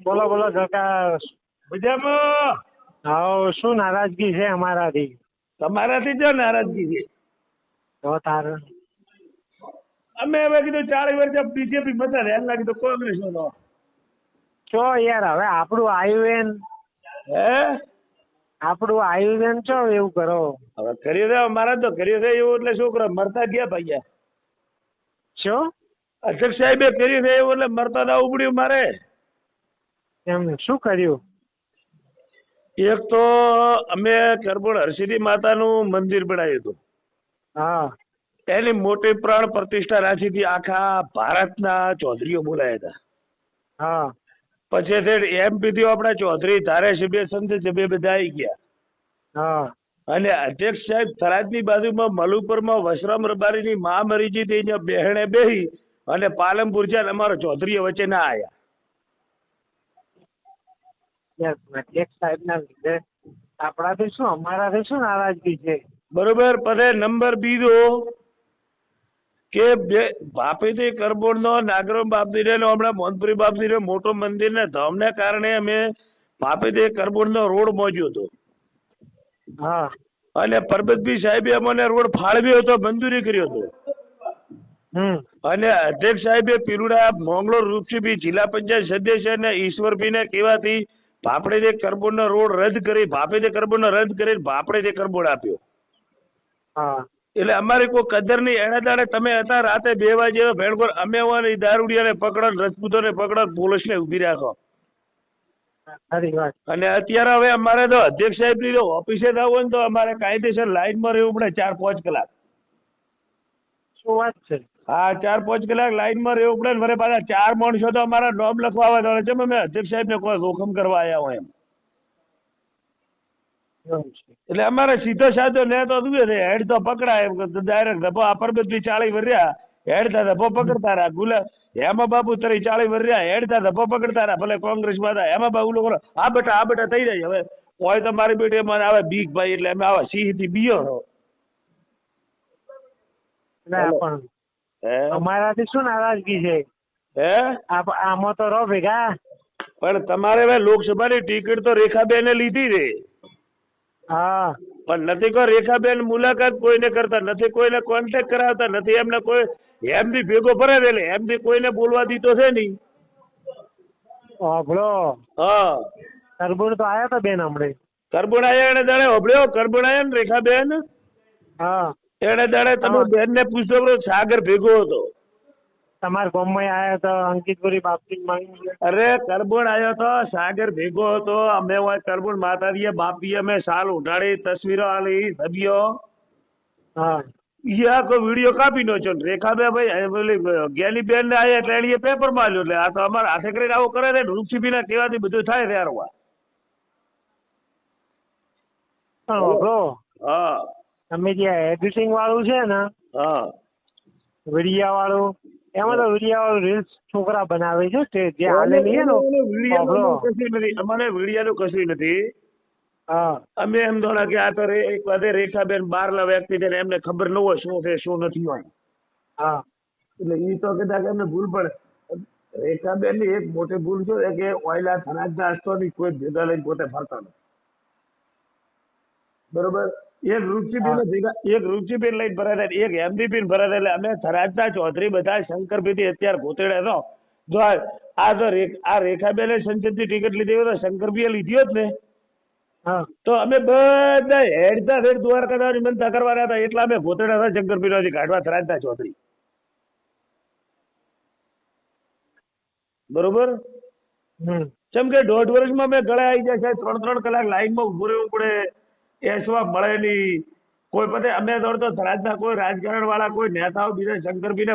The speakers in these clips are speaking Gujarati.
બોલો બોલો કાકા. મજામાં? હા શું નારાજગી છે અમારાથી? તમારાથી જો નારાજગી છે? તો તારે. અમે હવે કીધું ચાર વર્ષ બીજેપી બધા રહ્યા લાગી તો કોંગ્રેસ નો ચો યાર હવે આપણું આયુવેન. હે? આપણું આયુવેન ચો એવું કરો? હવે કર્યું છે મારા તો કર્યું છે એવું એટલે શું કરો મરતા ગયા ભાઈ. શું અધ્યક્ષ સાહેબે કર્યું છે એવું એટલે મરતા ના ઉપડ્યું મારે. એમ શું કર્યું? એક તો અમે કરબુણ હરસિદ્ધિ માતાનું મંદિર બનાવ્યું હતું. હા. એની મોટી પ્રાણ પ્રતિષ્ઠા રાખી આખા ભારતના ચૌધરીઓ બોલાયા હતા. હા. પછી તે એમ પીધું આપણા ચૌધરી ધારાસભ્ય સંત સભ્ય બધા આવી ગયા. હા. અને અધ્યક્ષ સાહેબ થરાદની બાજુમાં મલુપુરમાં વસરામ રબારીની મા મરીજી થઈને હતી ત્યાં બહેણે બેહી અને પાલનપુર છે અમારા ચૌધરીઓ વચ્ચે ના આવ્યા લીધે આપણાથી શું અમારાથી શું નારાજગી છે? બરોબર પછી નંબર બીજો કે બે વાપીથી કરબોળનો નાગરો બાપદીરે હમણાં મોનપુરી બાપદીરે મોટો મંદિર ને ધમને કારણે અમે વાપીથી કરબોળનો રોડ મોજ્યો હતો. હા. અને પરબતભી સાહેબે અમને રોડ ફાળવ્યો હતો મંજૂરી કર્યો હતો. અને અધ્યક્ષ સાહેબે પીરુડા મોંગલો રૂપસીભાઈ જિલ્લા પંચાયત સદસ્ય અને ઈશ્વરભાઈને કહેવાથી ભાપડેથી કરબોળનો રોડ રદ કરી ભાપેથી કરબોળનો રદ કરી ભાપડે જે કરબોડ આપ્યો. હા. એટલે અમારી કોઈ કદર નહીં. એના દાડે તમે હતા રાતે બે વાગે ભેણકોર અમે હોય દારૂડિયાને પકડો ને રજપૂતોને પકડો ને પોલીસને ઊભી રાખો. અને અત્યારે હવે અમારે તો અધ્યક્ષ સાહેબની જો ઓફિસે જ હોય ને તો અમારે કાયદેસર લાઈનમાં રહેવું પડે ચાર પાંચ કલાક. શું વાત છે? હા ચાર પાંચ કલાક લાઈનમાં રહેવું પડે ને વરે પાછા ચાર માણસો તો અમારા નોમ લખવા આવે તો છે મેં અધ્યક્ષ સાહેબને કોઈ જોખમ કરવા આવ્યા હોય એમ. એટલે અમારે સીધો સાધો ને તો શું છે હેડ તો પકડાય ડાયરેક્ટ ધપો આ બધી ચાળી વર્યા હેડતા ધપો પકડતા રહ્યા. ગુલા હેમા બાબુ તરી ચાળી વર્યા હેડતા ધપો પકડતા રહ્યા. ભલે કોંગ્રેસમાં હતા હેમા બાબુ લોકો આ બેટા આ બેટા થઈ જાય. હવે હોય તો મારી બેટી મને આવે બીક ભાઈ એટલે અમે આવા સિંહથી બીયો ના પણ અમારાથી શું નારાજગી છે? હે? આમાં તો રહો ભેગા. પણ તમારે હવે લોકસભાની ટિકિટ તો રેખાબેને લીધી રે. હા. પણ નથી કોઈ રેખાબેન મુલાકાત કોઈને કરતા નથી કોઈને કોન્ટેક્ટ કરાવતા નથી એમને કોઈ એમ બી ભેગો ફરે એટલે એમ બી કોઈને બોલવા દીધો છે નહીં. હોભળો. હા. કરબુણ તો આયા હતા બેન હમણે. કરબોડાયા એને જાણે હોભળ્યો કરબોડાયા ને રેખાબેન? હા. એને દાડે તમે બેન ને પૂછો સાગર ભેગો હતો. તમારા ગામમાં આયા તો અંકિતપુરી બાપજી માંગી અરે કરબોડ આવ્યો તો સાગર ભેગો હતો. અમે હોય કરબોડ માતાજીએ બાપીએ અમે સાલ ઉઠાડી તસવીરો આલી સભ્યો હા. યા આખો વીડિયો કાપી નો છો રેખાબે ભાઈ પેલી ગેલી બેન ને આયા એટલે એણીએ પેપરમાં આલ્યો એટલે આ તો અમારે હાથે કરીને આવું કરે ને રૂપસીબી ના કહેવાથી બધું થાય છે યાર વા. હા. તમે જે એડિટિંગ વાળું છે ને હા. વિડિયા વાળું એમાં તો વિડિયા વાળું રીલ્સ છોકરા બનાવે છે તે જે હાલે નહીં ને અમારે વિડીયાનું કશું નથી. હા. અમે એમ દોડા કે આ તો એક વાતે રેખાબેન બહારના વ્યક્તિ છે એમને ખબર ન હોય શું છે શું નથી હોય. હા. એટલે એ તો કદાચ એમને ભૂલ પડે. રેખાબેનની એક મોટી ભૂલ છે કે ઓયલા થરાદના હસ્તોની કોઈ ભેગા લઈને પોતે ફરતા નથી. બરોબર? એક રૂપસીબેન ભેગા એક રૂપસીબેન લઈને હતા, એક એમડીબેન ભરાતા એટલે અમે થરાદના ચૌધરી બધા શંકરભાઈ અત્યારે ગોતેડા નો જો આ- તો આ રેખાબેને સંસદની ટિકિટ લીધી હોય તો શંકરભાઈએ લીધી હોત ને. તો અમે બધા હેડતા હેડ દ્વારકા મનતા કરવાના હતા એટલા અમે ગોતેડા હતા શંકરભાઈ કાઢવા થરાદના ચૌધરી. બરોબર? હમ. જેમ કે દોઢ વર્ષમાં મેં ગળે આવી જાય છે ત્રણ ત્રણ કલાક લાઈનમાં ઉભું રહેવું પડે. એસવા મળે નહીં. કોઈ પતે અમે દોડતો રાજના કોઈ રાજકારણ વાળા કોઈ નેતાઓ બીજા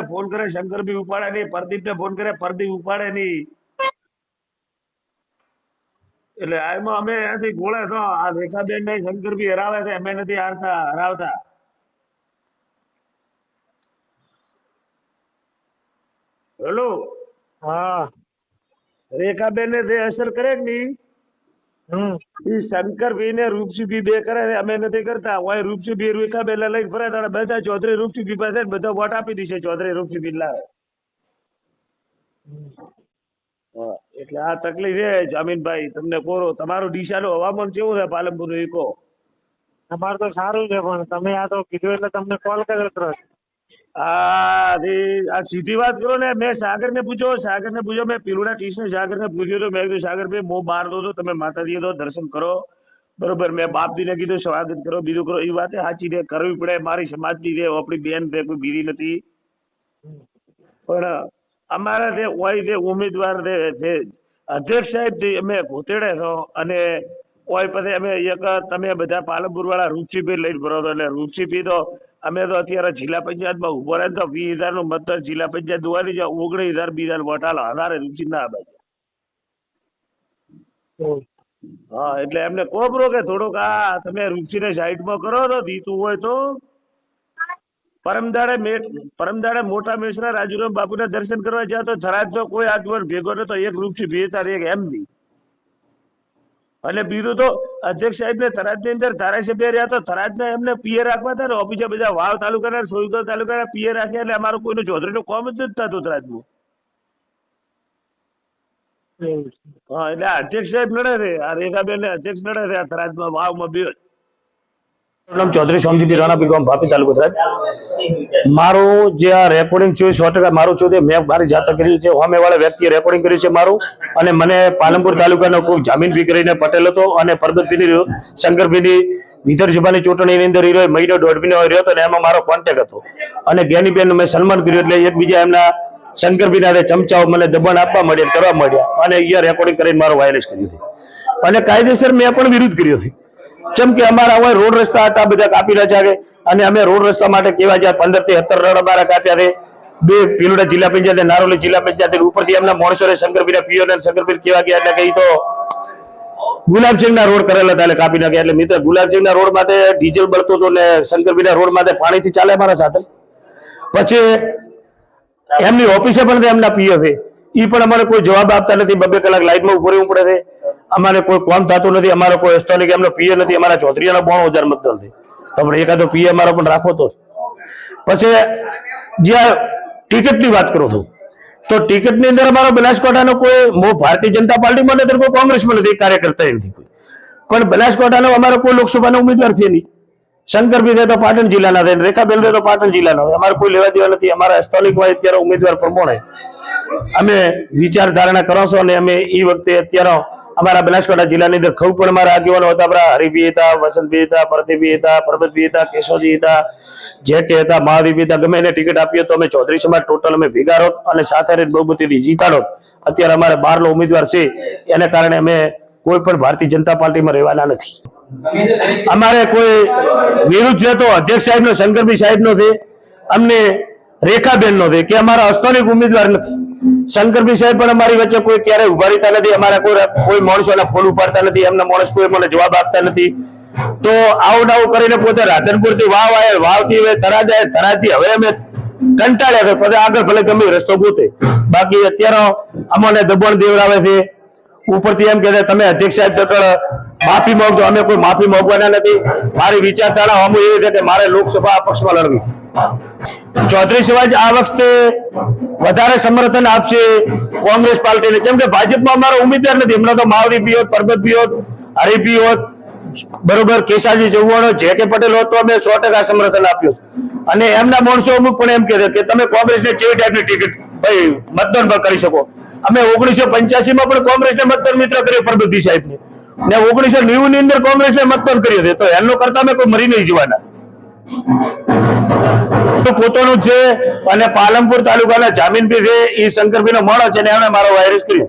ને ફોન કરે શંકરભી ઉપાડે નહીં પ્રદીપને ફોન કરે પ્રદીપ ઉપાડે નહીં. એટલે આમાં અમે એનાથી ગોળે તો આ રેખાબેન ને શંકરભી હરાવે છે અમે નથી હારતા હરાવતા. હેલો? હા. રેખાબેન ને જે અસર કરે કે ઈ શંકરભાઈ ને રૂપસીબી બે કરે અમે નથી કરતા. હોય રૂપસીબી બેલા લઈને ફરે તારે બધા ચૌધરી રૂપસીબી પાસે બધા વોટ આપી દીશે ચૌધરી રૂપસીબી લાવે. એટલે આ તકલીફ છે જામીનભાઈ તમને કોરો. તમારું ડીસાનું હવામાન કેવું છે પાલનપુરનું કહો અમારું તો સારું છે પણ તમે આ તો કીધું એટલે તમને કોલ કર્યો આ સીધી વાત કરો ને, મેં સાગરને પૂછ્યો સાગરને પૂછ્યો, મેં પીલુડા ટીસને સાગરને પૂછ્યું તો મેં કીધું સાગરભાઈ મો બહાર દો તો તમે માતાજી દો દર્શન કરો. બરોબર, મેં બાપજીને કીધું, સ્વાગત કરો, બીજું કરો. એ વાતે સાચી છે, કરવી પડે, મારી સમાજની છે આપણી બેન છે, કોઈ બીરી નથી. પણ અમારા જે હોય જે ઉમેદવાર જે અધ્યક્ષ સાહેબ અમે ઘોતેડે છો અને ઓય પછી અમે એક તમે બધા પાલનપુર વાળા રૂચિભી લઈને ભરો છો, એટલે રૂચિભી તો અમે તો અત્યારે જિલ્લા પંચાયતમાં ઊભો રહે તો વીસ હજારનું મતદાર જિલ્લા પંચાયત દોવાની છે ઓગણીસ હજાર બીજા વોટાલો હજારે ના આવે. હા એટલે એમને કહો બ્રો કે થોડુંક આ તમે રૂચિને સાઈડમાં કરો તો દીતું હોય તો. પરમદાડે મે પરમદાડે મોટા મેશના રાજુરામ બાપુના દર્શન કરવા જ્યાં તો થરાદ તો કોઈ આગળ ભેગો નતો એક રૂપથી બે તાર એક એમ બી અને બીજું તો અધ્યક્ષ સાહેબ ને થરાદની અંદર ધારાસભ્ય રહ્યા તો થરાદના એમને પીએ રાખવા હતા ને ઓફિસે બધા વાવ તાલુકાના સોયગો તાલુકાના પીએ રાખ્યા એટલે અમારું કોઈનું ચોધરીનું કોમ જ નથી થતું થરાદનું. હા એટલે અધ્યક્ષ સાહેબ લડે છે આ રેખાબેન અધ્યક્ષ લડે છે આ થરાદમાં વાવમાં બે. નામ ચૌધરી સોમજીભાઈ રાણા ગામ ભાપી તાલુકો થરાદ મારું જે આ રેકોર્ડિંગ થયું સો ટકા મારું છું તે મેં મારી જાતે કર્યું છે. હોમેવાળા વ્યક્તિએ રેકોર્ડિંગ કર્યું છે મારું અને મને પાલનપુર તાલુકાનો કોઈ જામીન ફી કરીને પટેલ હતો અને પરબતભીની શંકરભીની વિધાનસભાની ચૂંટણીની અંદર રહ્યો, મહિનો દોઢ મહિનો રહ્યો હતો અને એમાં મારો કોન્ટેક્ટ હતો. અને જ્ઞાનીબેન મેં સન્માન કર્યું એટલે એકબીજા એમના શંકરભીના ચમચાઓ મને દબાણ આપવા મળ્યા કરવા મળ્યા અને અહીંયા રેકોર્ડિંગ કરીને મારો વાયરસ કર્યું હતું અને કાયદેસર મેં પણ વિરોધ કર્યો છે. જેમ કે અમારા હોય રોડ રસ્તા હતા, બધા કાપી રહ્યા છે. અને અમે રોડ રસ્તા માટે કેવા જ્યાં પંદરથી સત્તર રોડ અમારા કાપ્યા છે. બે પીલુડા જિલ્લા પંચાયત નારોલી જિલ્લા પંચાયત ઉપરથી એમના માણસો શંકરપીર પીઓ શંકરપીર કેવા ગયા એટલે કઈ તો ગુલાબસિંહ ના રોડ કરેલા હતા એટલે કાપી નાખ્યા. એટલે મિત્ર ગુલાબસિંહ ના રોડ માટે ડીઝલ બળતો હતો ને શંકરપીર રોડ માટે પાણીથી ચાલે અમારા સાથે. પછી એમની ઓફિસે પણ એમના પીઓ છે. એ પણ અમારે કોઈ જવાબ આપતા નથી. બબે કલાક લાઈટમાં ઊભો રહેવું પડે છે. અમારે કોઈ કોમ થતું નથી, અમારો કોઈ સ્થાનિક એમનો પીએ નથી, અમારા ચૌધરીના બોણ હજાર મતદાન છે તો આપણે એકાદો પીએ અમારો પણ રાખો તો પછી જ્યાં ટિકિટની વાત કરું છું, તો ટિકિટની અંદર અમારો બનાસકાંઠાનો કોઈ મો ભારતીય જનતા પાર્ટીમાં નથી, કોઈ કોંગ્રેસમાં નથી કાર્યકર્તા નથી કોઈ. પણ બનાસકાંઠાનો અમારો કોઈ લોકસભાનો ઉમેદવાર છે નહીં. શંકરભાઈ છે તો પાટણ જિલ્લાના થાય રેખાબેન તો પાટણ જિલ્લાના હોય અમારે કોઈ લેવા દેવા નથી, અમારા સ્થાનિક હોય અત્યારે ઉમેદવાર પ્રમાણે. અમે વિચારધારણા કરો છો અને અમે એ વખતે અત્યારે અમારા બનાસકાંઠા જિલ્લાની અંદર અમારા આગેવાનો હતા. આપણા હરિભી હતા, વસંતભી હતા પ્રદીપભાઈ હતા પરબતભી હતા, કેશવજી હતા, જે કે હતા મહાવીભી હતા. ગમે એને ટિકિટ આપીએ તો અમે ચૌધરી ટોટલ અમે ભેગા અને સાથે બહુમતીથી જીતાડો અત્યારે અમારે બહારનો ઉમેદવાર છે. એને કારણે અમે કોઈ પણ ભારતીય જનતા પાર્ટીમાં રહેવાના નથી. અમારે કોઈ વિરુદ્ધ છે તો અધ્યક્ષ સાહેબનો શંકરભાઈ સાહેબનો છે. અમને રેખાબેનનો છે, કે અમારા અસ્થાનિક ઉમેદવાર નથી. શંકરભાઈ સાહેબ પણ અમારી વચ્ચે કોઈ ક્યારેય ઊભા રહેતા નથી. અમારા કોઈ કોઈ માણસોના ફોન ઉપાડતા નથી. એમના માણસ કોઈ મને જવાબ આપતા નથી. તો આવું આવું કરીને પોતે રાધનપુરથી વાવ આવે વાવથી હવે થરાદ આવે થરાદથી હવે અમે કંટાળ્યા પછી આગળ ભલે ગમે રસ્તો ગોતે. બાકી અત્યારે અમને દબણ દેવડાવે છે. ઉપરથી એમ કે તમે અધ્યક્ષ સાહેબ આગળ માફી માંગજો. અમે કોઈ માફી માંગવાના નથી. મારી વિચારધારા અમુ એવી છે કે મારે લોકસભા પક્ષમાં લડવી ચૌધરી સિવાય આ વખતે વધારે સમર્થન આપશે કોંગ્રેસ પાર્ટીને. કેમ કે ભાજપમાં અમારો ઉમેદવાર નથી. હમણાં તો માવરી હોત પરબત હોત હરી હોત બરોબર, કેસાજી ચૌહાણ જે કે પટેલ હોત અમે સો સમર્થન આપ્યું. અને એમના માણસો અમુક પણ એમ કહે કે તમે કોંગ્રેસને કેવી ટાઈપની ટિકિટ, ભાઈ, મતદાન પણ કરી શકો. અમે ઓગણીસો પંચ્યાસીમાં પણ કોંગ્રેસને મતદાન મિત્ર કર્યો પરબતજી સાહેબને. ને ઓગણીસો નેવું ની અંદર કોંગ્રેસને મતદાન કર્યું છે તો એનો કરતા અમે કોઈ મરી નહીં જવાના. પોતાનું છે અને પાલનપુર તાલુકાના જામીન બી છે એ શંકરભાઈ નો મળો છે ને એમણે મારો વાયરસ કર્યો.